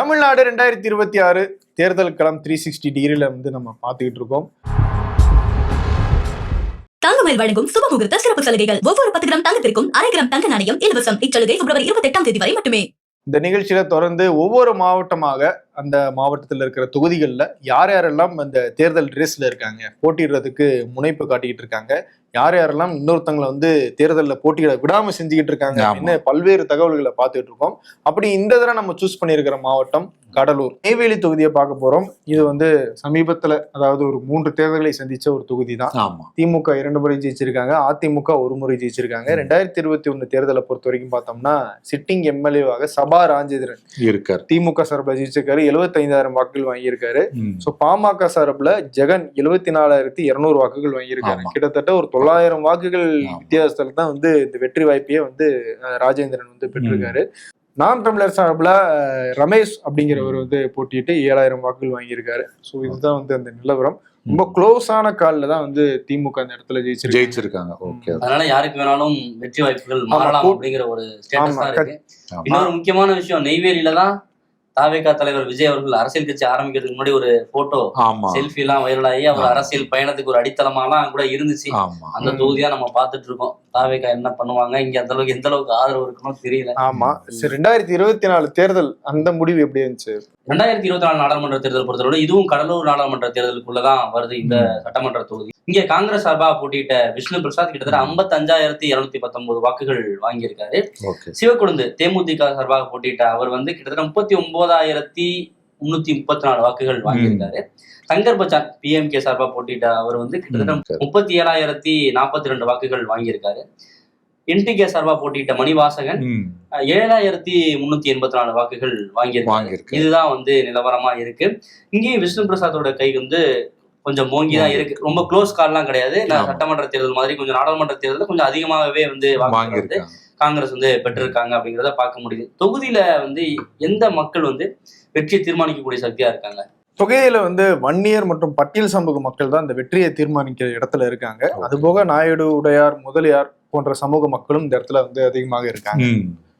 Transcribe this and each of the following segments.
தமிழ்நாடு ரெண்டாயிரத்தி இருபத்தி ஆறு தேர்தல் களம் த்ரீ சிக்ஸ்டி டிகிரில வந்து நம்ம பார்த்துக்கிட்டு இருக்கோம். தங்கமயில் வழங்கும் சுபமுகூர்த்த சிறப்பு சலுகைகள். ஒவ்வொரு பத்து கிராம் தங்கத்திற்கும் அரை கிராம் தங்க நாணயம் இலவசம். இச்சலுகை பிப்ரவரி இருபத்தி எட்டாம் தேதி வரை மட்டுமே. இந்த நிகழ்ச்சியில தொடர்ந்து ஒவ்வொரு மாவட்டமாக அந்த மாவட்டத்தில் இருக்கிற தொகுதிகளில் யார் யாரெல்லாம் அந்த தேர்தல் ரேஸ்ல இருக்காங்க போட்டியிடுறதுக்கு முனைப்பு காட்டிக்கிட்டு இருக்காங்க யார் யாரெல்லாம் இன்னொருத்தங்களை வந்து தேர்தலில் போட்டியிட விடாம செஞ்சுக்கிட்டு இருக்காங்க. அப்படின்னு பல்வேறு தகவல்களை பார்த்துட்டு இருக்கோம். அப்படி இந்த தடவை நம்ம சூஸ் பண்ணியிருக்கிற மாவட்டம் கடலூர். நெய்வேலி தொகுதியை பார்க்க போறோம். இது வந்து சமீபத்துல அதாவது ஒரு மூன்று தேர்தல்களை சந்திச்ச ஒரு தொகுதி தான் திமுக இரண்டு முறை ஜெயிச்சிருக்காங்க. அதிமுக ஒரு முறை ஜெயிச்சிருக்காங்க. ரெண்டாயிரத்தி இருபத்தி ஒண்ணு தேர்தலை பொறுத்த வரைக்கும் பார்த்தோம்னா சிட்டிங் எம்எல்ஏவாக சபா ராஜேந்திரன். இருக்காரு. திமுக சார்பில் ஜெயிச்சிருக்காரு. எழுபத்தைந்தாயிரம் வாக்குகள் வாங்கியிருக்காரு. ஸோ பாமக சார்பில் ஜெகன் எழுபத்தி நாலாயிரத்தி இருநூறு வாக்குகள் வாங்கியிருக்காரு. கிட்டத்தட்ட ஒரு தொள்ளாயிரம் வாக்குகள். வித்தியாசத்துல தான் வந்து இந்த வெற்றி வாய்ப்பையே வந்து ராஜேந்திரன் வந்து பெற்றிருக்காரு. நாம் தமிழர் சார்பில் ரமேஷ் அப்படிங்கிறவர் வந்து போட்டியிட்டு ஏழாயிரம் வாக்குகள் வாங்கியிருக்காரு. ஸோ இதுதான் வந்து அந்த நிலவரம். ரொம்ப க்ளோஸான காலில் தான் வந்து திமுக அந்த இடத்துல ஜெயிச்சிருக்கு ஜெயிச்சிருக்காங்க. ஓகே அதனால யாருக்கு வேணாலும் வெற்றி வாய்ப்புகள் மாறலாம் அப்படிங்கிற ஒரு ஸ்டேட்டஸ் ஆமா, தான் இருக்கு. இன்னொரு முக்கியமான விஷயம் நெய்வேலியில தான் தாவேகா தலைவர் விஜய் அவர்கள் அரசியல் கட்சி ஆரம்பிக்கிறதுக்கு முன்னாடி ஒரு போட்டோ செல்ஃபி எல்லாம் வைரலாகி அவர். அரசியல் பயணத்துக்கு ஒரு அடித்தளமாலாம் கூட இருந்துச்சு. அந்த. தொகுதியா நம்ம பார்த்துட்டு இருக்கோம். தாவேகா என்ன பண்ணுவாங்க இங்க அந்த அளவுக்கு எந்த அளவுக்கு ஆதரவு இருக்கணும் தெரியல. ஆமா. ரெண்டாயிரத்தி இருபத்தி நாலு தேர்தல் அந்த முடிவு எப்படி இருந்துச்சு? ரெண்டாயிரத்தி இருபத்தி நாலு நாடாளுமன்ற தேர்தல் பொறுத்தவரை இதுவும் கடலூர் நாடாளுமன்ற தேர்தலுக்குள்ளதான் வருது இந்த சட்டமன்ற தொகுதி. இங்க காங்கிரஸ் சார்பா போட்டியிட்ட விஷ்ணு பிரசாத் கிட்டத்தட்ட ஐம்பத்தி அஞ்சாயிரத்தி இருநூத்தி பத்தொன்பது வாக்குகள் வாங்கியிருக்காரு. சிவக்கொழுந்து தேமுதிக சார்பாக போட்டியிட்ட அவர் வந்து கிட்டத்தட்ட முப்பத்தி ஒன்பதாயிரத்தி முன்னூத்தி முப்பத்தி நாலு வாக்குகள் வாங்கியிருக்காரு. சங்கர் பச்சான் பிஎம்கே சார்பா போட்டியிட்ட அவர் வந்து கிட்டத்தட்ட முப்பத்தி ஏழாயிரத்தி நாற்பத்தி ரெண்டு வாக்குகள் வாங்கியிருக்காரு. என்டிகே சார்பா போட்டியிட்ட மணிவாசகன் ஏழாயிரத்தி முன்னூத்தி எண்பத்தி நாலு வாக்குகள் வாங்கியிருக்காரு. வாங்கியிருக்கு இதுதான் வந்து நிலவரமா இருக்கு. இங்கேயும் விஷ்ணு பிரசாத்தோட கை வந்து கொஞ்சம் மோங்கி தான் இருக்கு. ரொம்ப க்ளோஸ் கால்லாம் கிடையாது. சட்டமன்ற தேர்தல் மாதிரி கொஞ்சம் நாடாளுமன்ற தேர்தல் கொஞ்சம் அதிகமாகவே வந்து வாங்கியிருக்காங்க. காங்கிரஸ் வந்து பெற்றிருக்காங்க அப்படிங்கிறத பார்க்க முடியுது. தொகுதியில வந்து எந்த மக்கள் வந்து வெற்றியை தீர்மானிக்கக்கூடிய சக்தியா இருக்காங்க? தொகையில வந்து வன்னியர் மற்றும் பட்டியல் சமூக மக்கள் தான் இந்த வெற்றியை தீர்மானிக்கிற இடத்துல இருக்காங்க. அதுபோக நாயுடு உடையார் முதலியார் போன்ற சமூக மக்களும் இந்த இடத்துல வந்து அதிகமாக இருக்காங்க.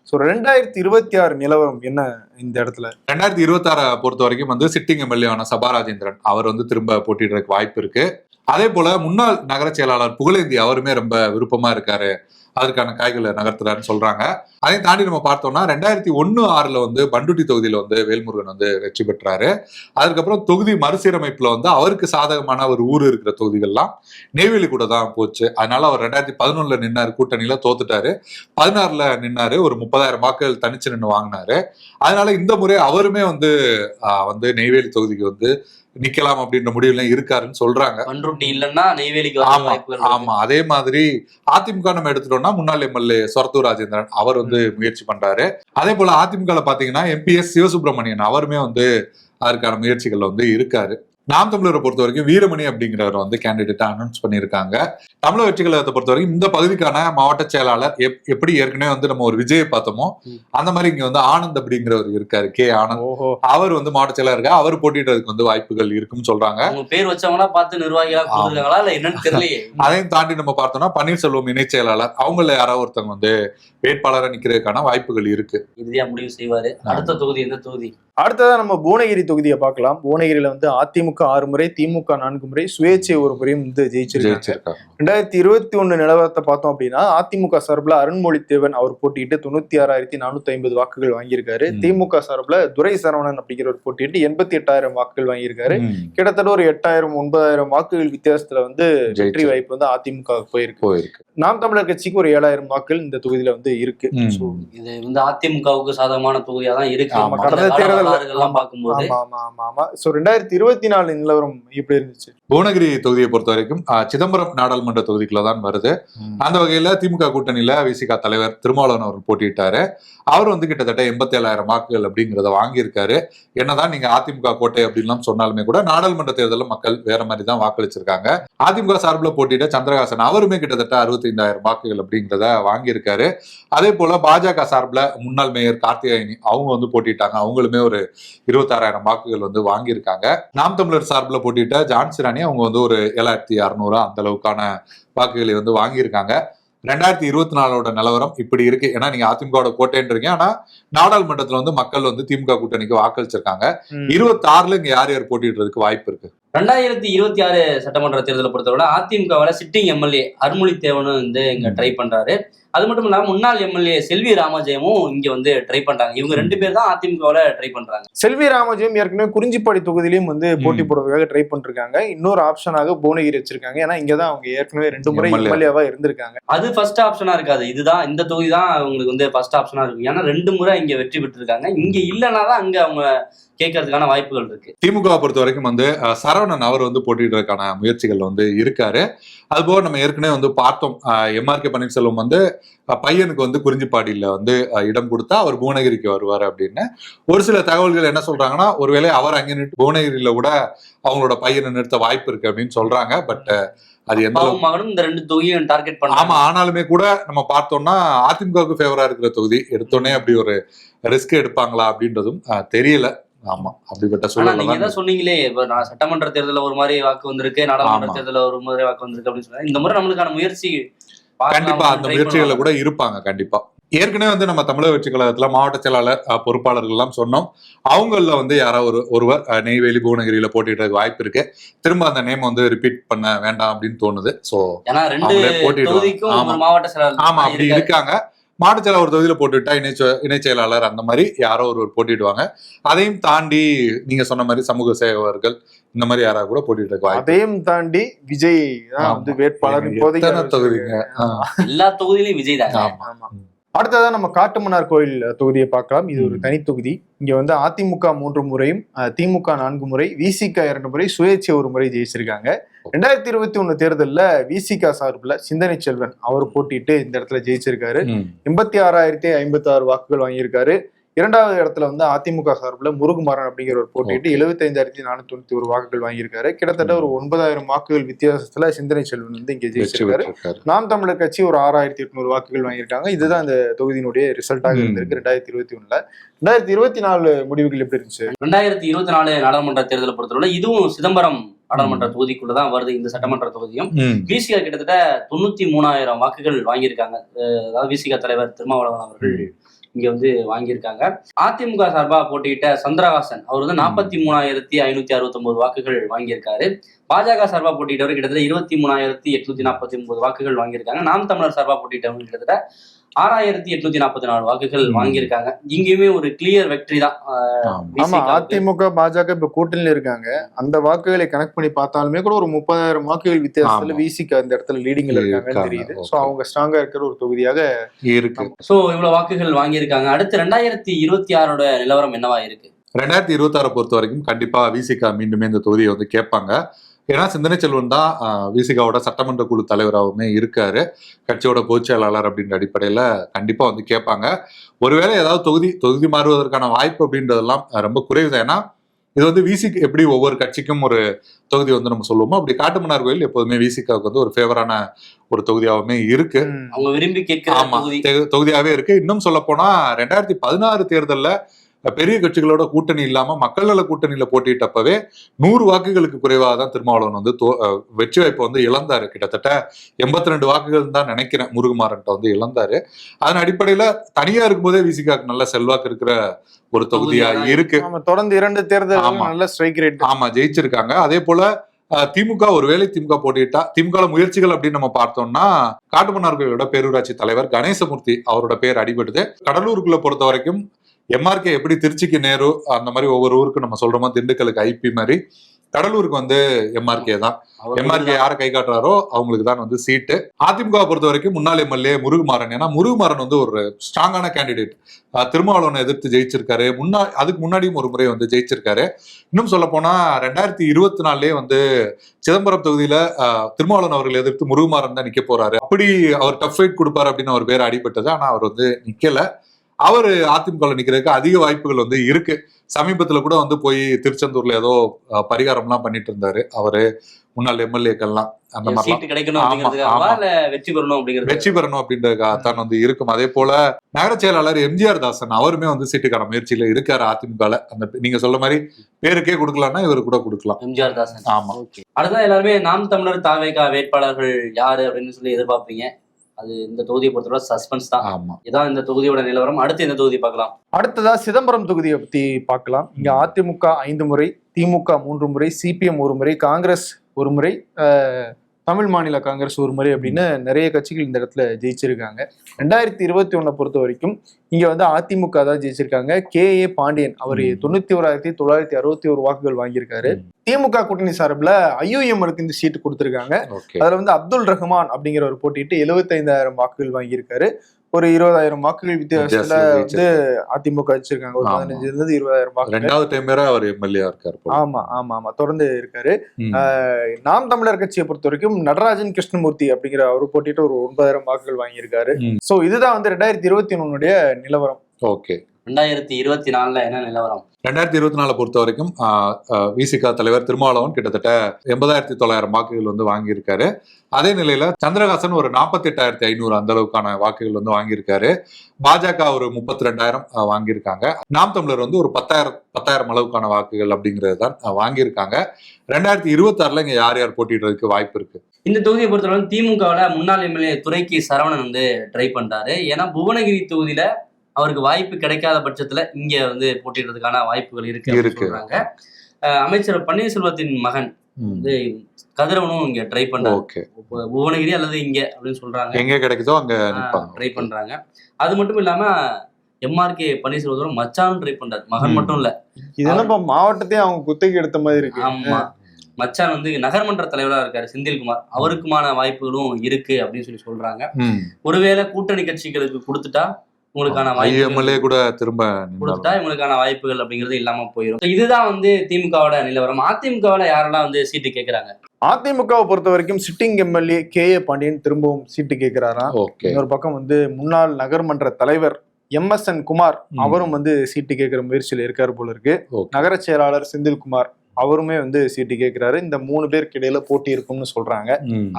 ஸோ ரெண்டாயிரத்தி இருபத்தி ஆறு நிலவரம் என்ன இந்த இடத்துல? ரெண்டாயிரத்தி இருபத்தாற பொறுத்த வரைக்கும் வந்து சிட்டிங் எம்எல்ஏவான சபா ராஜேந்திரன் அவர் வந்து திரும்ப போட்டிடுறதுக்கு வாய்ப்பு இருக்கு. அதே போல முன்னாள் நகர செயலாளர் புகழேந்தி அவருமே ரொம்ப விருப்பமா இருக்காரு. அதற்கான காய்களை நகர்த்துறாருன்னு சொல்றாங்க. அதையும் தாண்டி நம்ம பார்த்தோம்னா ரெண்டாயிரத்தி ஒன்னு ஆறுல வந்து பண்டுட்டி தொகுதியில வந்து வேல்முருகன் வந்து வெற்றி பெற்றாரு. அதுக்கப்புறம் தொகுதி மறுசீரமைப்புல வந்து அவருக்கு சாதகமான ஒரு ஊர் இருக்கிற தொகுதிகள்லாம் நெய்வேலி கூட தான் போச்சு. அதனால அவர் ரெண்டாயிரத்தி பதினொன்னுல நின்னாரு கூட்டணியில தோத்துட்டாரு. பதினாறுல நின்னாரு ஒரு முப்பதாயிரம் வாக்குகள் தனிச்சு நின்று வாங்கினாரு. அதனால இந்த முறை அவருமே வந்து ஆஹ், வந்து நெய்வேலி தொகுதிக்கு வந்து நிக்கலாம் அப்படின்ற முடிவுல இருக்காருன்னு சொல்றாங்க. பன்ருட்டி இல்லைன்னா நெய்வேலிக்கு ஆமா. ஆமா. அதே மாதிரி அதிமுக நம்ம எடுத்துட்டோம்னா முன்னாள் எம்எல்ஏ சொரத்தூர் ராஜேந்திரன் அவர் வந்து முயற்சி பண்றாரு. அதே போல அதிமுக பாத்தீங்கன்னா எம்பிஎஸ் சிவசுப்பிரமணியன் அவருமே வந்து அதற்கான முயற்சிகள்ல வந்து இருக்காரு. நாம் தமிழரை பொறுத்த வரைக்கும் வீரமணி அப்படிங்கிறவர் வந்து கேண்டிடேட்டா அனௌன்ஸ் பண்ணியிருக்காங்க. தமிழக வெற்றி கழகத்தை பொறுத்த வரைக்கும் இந்த பகுதிக்கான மாவட்ட செயலாளர் எப்- எப்படி ஏற்கனவே வந்து நம்ம ஒரு விஜயை பார்த்தோமோ. அந்த மாதிரி இங்க வந்து ஆனந்த் அப்படிங்கிறவர் இருக்காரு கே ஆனந்த். அவர் வந்து மாவட்ட செயலாளர் அவர் போட்டியிடுறதுக்கு வந்து வாய்ப்புகள் இருக்குன்னு சொல்றாங்க. பேர் வச்சவங்களா பார்த்து நிர்வாகிகளா என்னன்னு தெரியலையே? அதையும் தாண்டி நம்ம பார்த்தோம்னா பன்னீர்செல்வம் இணைச் செயலாளர். அவங்கள யாராவது ஒருத்தவங்க வந்து வேட்பாளராக நிக்கிறதுக்கான வாய்ப்புகள் இருக்கு. இறுதியா முடிவு செய்வாரு. அடுத்த தொகுதி எந்த தொகுதி? அடுத்ததா நம்ம புவனகிரி தொகுதியை பார்க்கலாம். புவனகிரியில வந்து அதிமுக ஆறு முறை திமுக நான்கு முறை சுயேட்சை ஒரு முறையும் வந்து ஜெயிச்சிருக்காங்க. ரெண்டாயிரத்தி இருபத்தி ஒண்ணு நிலவரத்தை பார்த்தோம் அப்படின்னா அதிமுக சார்பில் அருண்மொழி தேவன் அவர் போட்டியிட்டு தொண்ணூத்தி ஆறாயிரத்தி நானூத்தி ஐம்பது வாக்குகள் வாங்கியிருக்காரு. திமுக சார்பில் துரை சரவணன் அப்படிங்கிறவர் போட்டியிட்டு எண்பத்தி எட்டாயிரம் வாக்குகள் வாங்கியிருக்காரு. கிட்டத்தட்ட ஒரு எட்டாயிரம் ஒன்பதாயிரம் வாக்குகள் வித்தியாசத்துல வந்து வெற்றி வாய்ப்பு வந்து அதிமுக போயிருக்கு. போயிருக்கு. நாம் தமிழர் கட்சிக்கு ஒரு ஏழாயிரம் வாக்குகள் இந்த தொகுதியில வந்து இருக்கு. இது வந்து அதிமுகவுக்கு சாதகமான தொகுதியா தான் இருக்கு. கடந்த வரலாறுகள்லாம் பார்க்கும்போது. ஆமா ஆமா ஆமா சோ ரெண்டாயிரத்தி இருபத்தி நாலு நிலவரம் எப்படி இருந்துச்சு? புவனகிரி தொகுதியை பொறுத்த வரைக்கும் சிதம்பரம் நாடாளுமன்ற தொகுதிக்குள்ள தான் வருது. அந்த வகையில திமுக கூட்டணியில விசிகா தலைவர் திருமாவளவன் அவர் போட்டியிட்டாரு. அவர் வந்து கிட்டத்தட்ட எண்பத்தி ஏழாயிரம் வாக்குகள் அப்படிங்கிறத வாங்கியிருக்காரு. என்னதான் நீங்க அதிமுக கோட்டை அப்படின்லாம் சொன்னாலுமே கூட நாடாளுமன்ற தேர்தலில் மக்கள் வேற மாதிரி தான் வாக்களிச்சிருக்காங்க. அதிமுக சார்பில் போட்டியிட்ட சந்திரகாசன் அவருமே கிட்டத்தட்ட அறுபத்தைந்தாயிரம் வாக்குகள் அப்படிங்கிறத வாங்கியிருக்காரு. அதே போல பாஜக சார்பில் முன்னாள் மேயர் கார்த்திகாயினி அவங்க வந்து போட்டிட்டாங்க. அவங்களுமே ஒரு இருபத்தாறாயிரம் வாக்குகள் வந்து வாங்கியிருக்காங்க. நாம் தமிழர் சார்பில் போட்டியிட்ட ஜான்சி ராணி அவங்க வந்து ஒரு ஏழாயிரத்தி அறுநூறு அந்த அளவுக்கான வாக்குகளை வந்து வாங்கியிருக்காங்க. ரெண்டாயிரத்தி இருபத்தி நாலோட நிலவரம் இப்படி இருக்கு. ஏன்னா நீங்க அதிமுகவோட கோட்டைன்றீங்க. ஆனா நாடாளுமன்றத்துல வந்து மக்கள் வந்து திமுக கூட்டணிக்கு வாக்களிச்சிருக்காங்க. இருபத்தி ஆறுல இங்க யார் யார் போட்டியிடுறதுக்கு வாய்ப்பு இருக்கு? ரெண்டாயிரத்தி இருபத்தி ஆறு சட்டமன்ற தேர்தலை பொறுத்தவரை அதிமுகவில் சிட்டிங் எம்எல்ஏ அருள்மொழி தேவனும் வந்து இங்க ட்ரை பண்றாரு. அது மட்டும் இல்லாம முன்னாள் எம்எல்ஏ செல்வி ராமஜெயமும் இங்க வந்து ட்ரை பண்றாங்க. இவங்க ரெண்டு பேர் தான் அதிமுகவில் ட்ரை பண்றாங்க. செல்வி ராமஜெயம் ஏற்கனவே குறிஞ்சிப்பாடி தொகுதியிலும் வந்து போட்டி போடுறதுக்காக ட்ரை பண்ணிருக்காங்க இன்னொரு ஆப்ஷனாக புவனகிரி வச்சிருக்காங்க. ஏன்னா இங்கதான் அவங்க ஏற்கனவே ரெண்டு முறை. எம்எல்ஏவா இருந்திருக்காங்க. அது ஃபர்ஸ்ட் ஆப்ஷனா இருக்காது. இதுதான் இந்த தொகுதி தான் அவங்களுக்கு வந்து ஃபர்ஸ்ட் ஆப்ஷனா இருக்கும். ஏன்னா ரெண்டு முறை இங்க வெற்றி பெற்றிருக்காங்க. இங்க இல்லைன்னா தான் அங்க அவங்க கேட்கறதுக்கான வாய்ப்புகள் இருக்கு. திமுக பொறுத்த வரைக்கும் வந்து சரவணன் அவர் வந்து போட்டியிடுறதுக்கான முயற்சிகள் வந்து இருக்காரு. அதுபோக நம்ம ஏற்கனவே வந்து பார்த்தோம். எம்ஆர்கே பன்னீர்செல்வம் வந்து பையனுக்கு வந்து குறிஞ்சிப்பாடியில வந்து இடம் கொடுத்தா அவர் புவனகிரிக்கு வருவார் அப்படின்னு. ஒரு சில தகவல்கள் என்ன சொல்றாங்கன்னா ஒருவேளை அவர் அங்கே நிறுத்தி புவனகிரியில கூட அவங்களோட பையனை நிறுத்த வாய்ப்பு இருக்கு அப்படின்னு சொல்றாங்க. பட் அது எந்த மகனும் இந்த ரெண்டு தொகுதியும் டார்கெட் ஆமா பண்ணாங்க ஆனாலுமே கூட நம்ம பார்த்தோம்னா அதிமுகவுக்கு ஃபேவரா இருக்கிற தொகுதி எடுத்தோடனே அப்படி ஒரு ரிஸ்க் எடுப்பாங்களா அப்படின்றதும் தெரியல. ஆமா அப்படிப்பட்ட ஆனா சூழல்ல நீங்க தான் சொன்னீங்களே இப்ப நான் சட்டமன்ற தேர்தலில் ஒரு மாதிரி வாக்கு வந்திருக்கு நாடாளுமன்ற ஆமா. தேர்தலில் ஒரு மாதிரி வாக்கு வந்திருக்கு அப்படின்னு சொன்னா இந்த முறை நம்மளுக்கான முயற்சி கண்டிப்பா அந்த try முயற்சிகளை பண்ணலாம். கூட இருப்பாங்க கண்டிப்பா ஏற்கனவே வந்து நம்ம தமிழக வெற்றி கழகத்துல மாவட்ட செயலாளர் பொறுப்பாளர்கள் எல்லாம் சொன்னோம் அவங்கள வந்து யாரோ ஒரு ஒருவர் நெய்வேலி புவனகிரியில போட்டியிடறதுக்கு வாய்ப்பு இருக்கு திரும்ப அந்த நேம் வந்து ரிப்பீட் பண்ண வேண்டாம் அப்படின்னு தோணுது சோ. தொகுதிக்கும் ஆமா. அப்படி. இருக்காங்க மாவட்ட செயலாளர் ஒரு தொகுதியில போட்டுவிட்டா இணை இணைச் செயலாளர் அந்த மாதிரி யாரோ ஒருவர் போட்டிடுவாங்க. அதையும் தாண்டி நீங்க சொன்ன மாதிரி சமூக சேவகர்கள் இந்த மாதிரி யாராவது கூட போட்டிட்டு வாய்ப்பு அதையும் தாண்டி விஜய். வந்து வேட்பாளர். தொகுதிங்க? எல்லா தொகுதியிலும் விஜய் தான். ஆமா. ஆமா. அடுத்ததான் நம்ம காட்டுமன்னார் கோயில் தொகுதியை பார்க்கலாம். இது ஒரு தனி தொகுதி. இங்க வந்து அதிமுக மூன்று முறையும் அஹ், திமுக நான்கு முறை விசிக இரண்டு முறை சுயேட்சை ஒரு முறை ஜெயிச்சிருக்காங்க. ரெண்டாயிரத்தி இருபத்தி ஒண்ணு தேர்தல்ல விசிக சார்பில் சிந்தனை செல்வன் அவர் போட்டிட்டு இந்த இடத்துல ஜெயிச்சிருக்காரு. எண்பத்தி ஆறாயிரத்தி ஐம்பத்தி ஆறு வாக்குகள் வாங்கியிருக்காரு. இரண்டாவது இடத்துல வந்து அதிமுக சார்பில் முருகுமாறன் அப்படிங்கிற ஒரு போட்டிட்டு எழுபத்தைந்தாயிரத்தி நானூத்தி தொண்ணூத்தி ஒரு வாக்குகள் வாங்கியிருக்காரு. கிட்டத்தட்ட ஒரு ஒன்பதாயிரம் வாக்குகள் வித்தியாசத்துல சிந்தனை செல்வன் வந்து இங்க ஜெயிச்சிருக்காரு. நாம் தமிழர் கட்சி ஒரு ஆறாயிரத்தி எட்நூறு வாக்குகள் வாங்கியிருக்காங்க. இதுதான் இந்த தொகுதியினுடைய ரிசல்ட்டாக. இருந்திருக்கு ரெண்டாயிரத்தி இருபத்தி ஒண்ணுல. ரெண்டாயிரத்தி இருபத்தி நாலு முடிவுகள் எப்படி இருந்துச்சு? ரெண்டாயிரத்தி இருபத்தி நாலு நாடாளுமன்ற தேர்தலை பொறுத்தவரை இதுவும் சிதம்பரம் நாடாளுமன்ற தொகுதிக்குள்ளதான் வருது. இந்த சட்டமன்ற தொகுதியும். விசிகா கிட்டத்தட்ட தொண்ணூத்தி மூணாயிரம் வாக்குகள் வாங்கியிருக்காங்க. அதாவது விசிகா தலைவர் திருமாவளவன் அவர்கள் இங்க வந்து வாங்கியிருக்காங்க. அதிமுக சார்பா போட்டியிட்ட சந்திரகாசன் அவர் வந்து நாற்பத்தி மூணாயிரத்தி ஐநூத்தி அறுபத்தி ஒன்பது வாக்குகள் வாங்கியிருக்காரு. பாஜக சார்பா போட்டியிட்டவர் கிட்டத்தட்ட இருபத்தி மூணாயிரத்தி எட்நூத்தி நாற்பத்தி ஒன்பது வாக்குகள் வாங்கியிருக்காங்க. நாம் தமிழர் சார்பா போட்டியிட்டவங்க கிட்டத்தட்ட ஆறாயிரத்தி எட்நூத்தி நாற்பத்தி நாலு வாக்குகள். வாங்கியிருக்காங்க. இங்கேயுமே ஒரு கிளியர் வெற்றி தான் ஆமா. அதிமுக பாஜக இப்ப கூட்டணியில இருக்காங்க. அந்த வாக்குகளை கணக்கு பண்ணி பார்த்தாலுமே கூட ஒரு முப்பதாயிரம் வாக்குகள் வித்தியாசத்துல. விசிக்கு அந்த இடத்துல லீடிங்ல இருக்காங்கன்னு இருக்காங்க, தெரியுது. சோ. அவங்க ஸ்ட்ராங்கா இருக்கிற ஒரு தொகுதியாக இருக்கு. சோ இவ்வளவு வாக்குகள் வாங்கியிருக்காங்க. அடுத்து ரெண்டாயிரத்தி இருபத்தி ஆறோட நிலவரம் என்னவா இருக்கு? ரெண்டாயிரத்தி இருபத்தாறை பொறுத்த வரைக்கும் கண்டிப்பா விசிகா மீண்டுமே இந்த தொகுதியை வந்து கேட்பாங்க. ஏன்னா சிந்தனை செல்வன் தான் விசிகாவோட சட்டமன்ற குழு தலைவராகவுமே இருக்காரு. கட்சியோட பொதுச் செயலாளர் அப்படின்ற அடிப்படையில கண்டிப்பா வந்து கேட்பாங்க. ஒருவேளை ஏதாவது தொகுதி தொகுதி மாறுவதற்கான வாய்ப்பு அப்படின்றதெல்லாம் ரொம்ப குறைவு தான். ஏன்னா இது வந்து விசிக்கு எப்படி ஒவ்வொரு கட்சிக்கும் ஒரு தொகுதி வந்து நம்ம சொல்லுவோமோ அப்படி காட்டுமன்னார் கோயில் எப்போதுமே விசிகாவுக்கு வந்து ஒரு ஃபேவரான ஒரு தொகுதியாகவுமே இருக்கு. அவங்க விரும்பி கேட்கிற ஆமா. தொகுதியாவே இருக்கு. இன்னும் சொல்ல போனா ரெண்டாயிரத்தி பதினாறு தேர்தல்ல பெரிய கட்சிகளோட கூட்டணி இல்லாம மக்கள் நல கூட்டணியில போட்டியிட்டப்பவே நூறு வாக்குகளுக்கு குறைவாக தான் திருமாவளவன் வந்து வெற்றி வாய்ப்பை வந்து இழந்தாரு. கிட்டத்தட்ட எண்பத்தி ரெண்டு வாக்குகள் தான் நினைக்கிறேன் முருகுமாறன்ட்ட வந்து இழந்தாரு. அதன் அடிப்படையில தனியா இருக்கும்போதே விசிகாக்கு நல்ல செல்வாக்கு இருக்கிற ஒரு தொகுதியா இருக்கு. தொடர்ந்து இரண்டு தேர்தல் ஆமா. நல்ல ஸ்ட்ரைக் ரேட் ஆமா ஜெயிச்சிருக்காங்க. அதே போல அஹ், திமுக ஒருவேளை திமுக போட்டியிட்டா திமுக முயற்சிகள் அப்படின்னு நம்ம பார்த்தோம்னா காட்டுமன்னார்கோயிலோட பேரூராட்சி தலைவர் கணேசமூர்த்தி அவரோட பேர் அடிபடுது. கடலூருக்குள்ள பொறுத்த வரைக்கும் எம்ஆர்கே எப்படி திருச்சிக்கு நேரு அந்த மாதிரி ஒவ்வொரு ஊருக்கு நம்ம சொல்றோமோ திண்டுக்கலுக்கு ஐபி மாதிரி கடலூருக்கு வந்து எம்ஆர்கே தான். எம்ஆர்கே யாரை கை காட்டுறாரோ அவங்களுக்கு தான் வந்து சீட்டு. அதிமுக பொறுத்த வரைக்கும் முன்னாள் எம்எல்ஏ முருகுமாறன். ஏன்னா முருகுமாறன் வந்து ஒரு ஸ்ட்ராங்கான கேண்டிடேட் திருமாவளவனை எதிர்த்து ஜெயிச்சிருக்காரு. முன்னா அதுக்கு முன்னாடியும் ஒரு முறை வந்து ஜெயிச்சிருக்காரு. இன்னும் சொல்ல போனா ரெண்டாயிரத்தி இருபத்தி நாலுலயே வந்து சிதம்பரம் தொகுதியில திருமாவளவன் அவர்கள் எதிர்த்து முருகுமாறன் தான் நிக்க போறாரு. அப்படி அவர் டஃப் ஃபைட் கொடுப்பாரு அப்படின்னு அவர் பேர் அடிபட்டது. ஆனா அவர் வந்து நிக்கல. அவர் அதிமுக நிக்கிறதுக்கு அதிக வாய்ப்புகள் வந்து இருக்கு. சமீபத்துல கூட வந்து போய் திருச்செந்தூர்ல ஏதோ ஆஹ், பரிகாரம்லாம் பண்ணிட்டு இருந்தாரு. அவரு முன்னாள் எம்எல்ஏக்கள்லாம் அந்த. இல்ல வெற்றி பெறணும் அப்படிங்கிறது? வெற்றி பெறணும் அப்படின்றதுக்காக தான் வந்து இருக்கும். அதே போல நகர செயலாளர் எம்ஜிஆர் தாசன் அவருமே வந்து சீட்டுக்கான முயற்சியில இருக்காரு அதிமுகல. அந்த நீங்க சொல்ல மாதிரி பேருக்கே கொடுக்கலாம்னா இவரு கூட கொடுக்கலாம். எம்ஜிஆர் தாசன். ஆமா. அடுத்ததான் எல்லாருமே நாம் தமிழர் தாவேகா வேட்பாளர்கள் யாரு அப்படின்னு சொல்லி எதிர்பார்ப்பீங்க. அது இந்த தொகுதியை பொறுத்தவரை சஸ்பென்ஸ் தான். ஆமா. இதான் இந்த தொகுதியோட நிலவரம். அடுத்து இந்த தொகுதி பார்க்கலாம். அடுத்ததா சிதம்பரம் தொகுதியை பத்தி பார்க்கலாம். இங்க அதிமுக ஐந்து முறை திமுக மூன்று முறை சிபிஎம் ஒரு முறை காங்கிரஸ் ஒரு முறை அஹ், தமிழ் மாநில காங்கிரஸ் ஒரு முறை அப்படின்னு நிறைய கட்சிகள் இந்த இடத்துல ஜெயிச்சிருக்காங்க. ரெண்டாயிரத்தி இருபத்தி ஒன்னை பொறுத்த வரைக்கும் இங்க வந்து அதிமுக தான் ஜெயிச்சிருக்காங்க. கே. ஏ. பாண்டியன் அவர். தொண்ணூத்தி ஓராயிரத்தி தொள்ளாயிரத்தி அறுபத்தி ஒரு வாக்குகள் வாங்கியிருக்காரு. திமுக கூட்டணி சார்பில் ஐயுஎம்க்கு இந்த சீட்டு கொடுத்திருக்காங்க. அதுல வந்து அப்துல் ரஹ்மான் அப்படிங்கிறவர் போட்டிட்டு எழுபத்தைந்தாயிரம் வாக்குகள் வாங்கியிருக்காரு. ஒரு இருபதாயிரம் வாக்குகள் வித்தியாசத்துல வந்து அதிமுக வச்சிருக்காங்க ஒரு ஆமா. பதினஞ்சுல இருந்து இருபதாயிரம் வாக்குகள் ரெண்டாவது டைம் வேற அவர் எம்எல்ஏ இருக்காரு. ஆமா ஆமா ஆமா தொடர்ந்து இருக்காரு. நாம் தமிழர் கட்சியை பொறுத்த வரைக்கும் நடராஜன் கிருஷ்ணமூர்த்தி அப்படிங்கிற அவர் போட்டிட்டு ஒரு ஒன்பதாயிரம் வாக்குகள் வாங்கியிருக்காரு. சோ இதுதான் வந்து ரெண்டாயிரத்தி இருபத்தி ஒன்னுடைய நிலவரம் ஓகே ரெண்டாயிரத்தி இருபத்தி நாலுல என்ன நிலவரம்? ரெண்டாயிரத்தி இருபத்தி நாலு பொறுத்த வரைக்கும் விசிகா தலைவர் திருமாவளவன் கிட்டத்தட்ட எண்பதாயிரத்தி தொள்ளாயிரம் வாக்குகள் வந்து வாங்கியிருக்காரு. அதே நிலையில சந்திரகாசன் ஒரு நாற்பத்தி எட்டாயிரத்தி ஐநூறு அந்த அளவுக்கான வாக்குகள் வந்து வாங்கியிருக்காரு. பாஜக ஒரு முப்பத்தி ரெண்டாயிரம் வாங்கியிருக்காங்க. நாம் தமிழர் வந்து ஒரு பத்தாயிரம் பத்தாயிரம் அளவுக்கான வாக்குகள் அப்படிங்கிறது தான் வாங்கியிருக்காங்க. ரெண்டாயிரத்தி இருபத்தி ஆறுல இங்க யார் யார் போட்டியிடுறதுக்கு வாய்ப்பு இருக்கு? இந்த தொகுதியை பொறுத்தவரை திமுகவுல முன்னாள் எம்எல்ஏ துரைக்கி சரவணன் வந்து ட்ரை பண்றாரு ஏன்னா புவனகிரி தொகுதியில அவருக்கு வாய்ப்பு கிடைக்காத பட்சத்துல இங்க வந்து போட்டியிடுறதுக்கான வாய்ப்புகள் இருக்கு. சொல்றாங்க. அமைச்சர் பன்னீர்செல்வத்தின் மகன். வந்து கதிரவனும் இங்க ட்ரை இப்ப புவனகிரி அல்லது இங்க அப்படின்னு சொல்றாங்க. எங்க கிடைக்குதோ அங்க ட்ரை பண்றாங்க. அது மட்டும் இல்லாம எம்ஆர்கே பன்னீர்செல்வத்தோட மச்சான் ட்ரை பண்றாரு. மகன். மட்டும் இல்ல. இது என்னப்பா மாவட்டத்தையும் அவங்க குத்தகை எடுத்த மாதிரி இருக்கு. ஆமா. மச்சான் வந்து நகர்மன்ற தலைவரா இருக்காரு செந்தில்குமார். அவருக்குமான வாய்ப்புகளும் இருக்கு அப்படின்னு சொல்லி சொல்றாங்க. ஒருவேளை கூட்டணி கட்சிகளுக்கு கொடுத்துட்டா உங்களுக்கான வாய்ப்பு எம்எல்ஏ கூட திரும்ப கொடுத்துட்டா இவங்களுக்கான வாய்ப்புகள் அப்படிங்கிறது இல்லாம போயிடும் இதுதான் வந்து திமுகவோட நிலவரம். அதிமுகவுல யாரெல்லாம் வந்து சீட்டு கேக்குறாங்க? அதிமுகவை பொறுத்த வரைக்கும் sitting MLA K A Pandian திரும்பவும் சீட்டு கேட்கிறாராம் இன்னொரு பக்கம் வந்து முன்னாள் நகர்மன்ற தலைவர் எம் எஸ் என் குமார். அவரும் வந்து சீட்டு கேட்கிற முயற்சியில் இருக்காரு போல இருக்கு. நகர செயலாளர் செந்தில்குமார் அவருமே வந்து சீட்டு கேட்கிறாரு இந்த மூணு பேருக்கு இடையில போட்டி இருக்கும்னு சொல்றாங்க.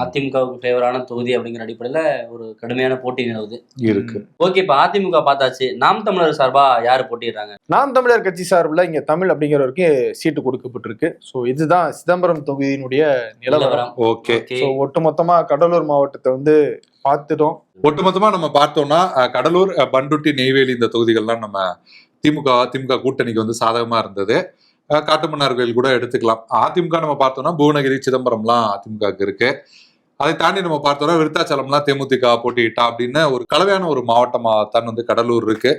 அதிமுகவுக்கு ஃபேவரான தொகுதி அப்படிங்கிற அடிப்படையில ஒரு கடுமையான போட்டி நிலவுது. இருக்கு. ஓகே இப்ப அதிமுக பார்த்தாச்சு. நாம் தமிழர் சார்பா யாரு போட்டிடுறாங்க நாம் தமிழர் கட்சி சார்பில் இங்க தமிழ் அப்படிங்கிறவருக்கு சீட்டு கொடுக்கப்பட்டிருக்கு. ஸோ இதுதான் சிதம்பரம் தொகுதியினுடைய நிலவரம். ஓகே. ஸோ ஒட்டுமொத்தமா கடலூர் மாவட்டத்தை வந்து பார்த்துட்டோம். ஒட்டுமொத்தமா நம்ம பார்த்தோம்னா கடலூர் அஹ், பண்ருட்டி நெய்வேலி இந்த தொகுதிகள்லாம் நம்ம திமுக திமுக கூட்டணிக்கு வந்து சாதகமா இருந்தது. காட்டுமன்னார் கோயில் கூட எடுத்துக்கலாம். அதிமுக நம்ம பார்த்தோம்னா புவனகிரி சிதம்பரம்லாம் அதிமுகவுக்கு இருக்கு. அதை தாண்டி நம்ம பார்த்தோம்னா விருத்தாச்சலம்லாம் தேமுதிக போட்டியிட்டா அப்படின்னு ஒரு கலவையான ஒரு மாவட்டமா தான் வந்து கடலூர் இருக்கு.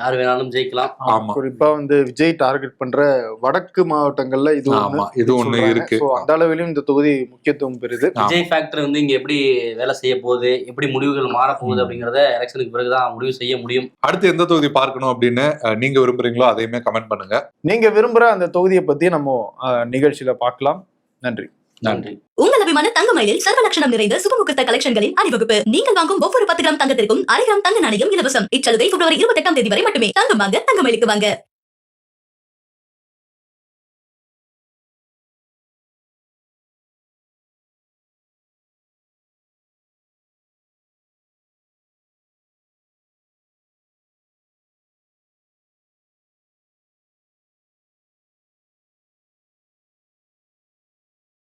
யார் வேணாலும் ஜெயிக்கலாம். ஆமா. குறிப்பா வந்து விஜய் டார்கெட் பண்ற வடக்கு மாவட்டங்கள்ல இது ஆமா. இது ஒண்ணு இருக்கு. அந்த அளவிலும் இந்த தொகுதி முக்கியத்துவம் பெறுது. விஜய் ஃபேக்டர் வந்து இங்க எப்படி வேலை செய்ய போகுது எப்படி முடிவுகள் மாற போகுது அப்படிங்கறத எலெக்ஷனுக்கு பிறகுதான் முடிவு செய்ய முடியும். அடுத்து எந்த தொகுதி பார்க்கணும் அப்படின்னு நீங்க விரும்புறீங்களோ அதையுமே கமெண்ட் பண்ணுங்க. நீங்க விரும்புற அந்த தொகுதியை பத்தி நம்ம நிகழ்ச்சியில பார்க்கலாம். நன்றி. நன்றி. உங்கள் அபிமான தங்கமயிலில் சர்வ லட்சணம் நிறைந்த சுபமுகூர்த்த கலெக்ஷன்களின் அணிவகுப்பு நீங்கள் வாங்கும் ஒவ்வொரு பத்து கிராம் தங்கத்திற்கும் அரை கிராம் தங்க நாணயம் இலவசம். இச்சலுகை பிப்ரவரி இருபத்தி எட்டாம் தேதி வரை மட்டுமே தங்கம் வாங்க தங்கமயிலுக்கு வாங்க.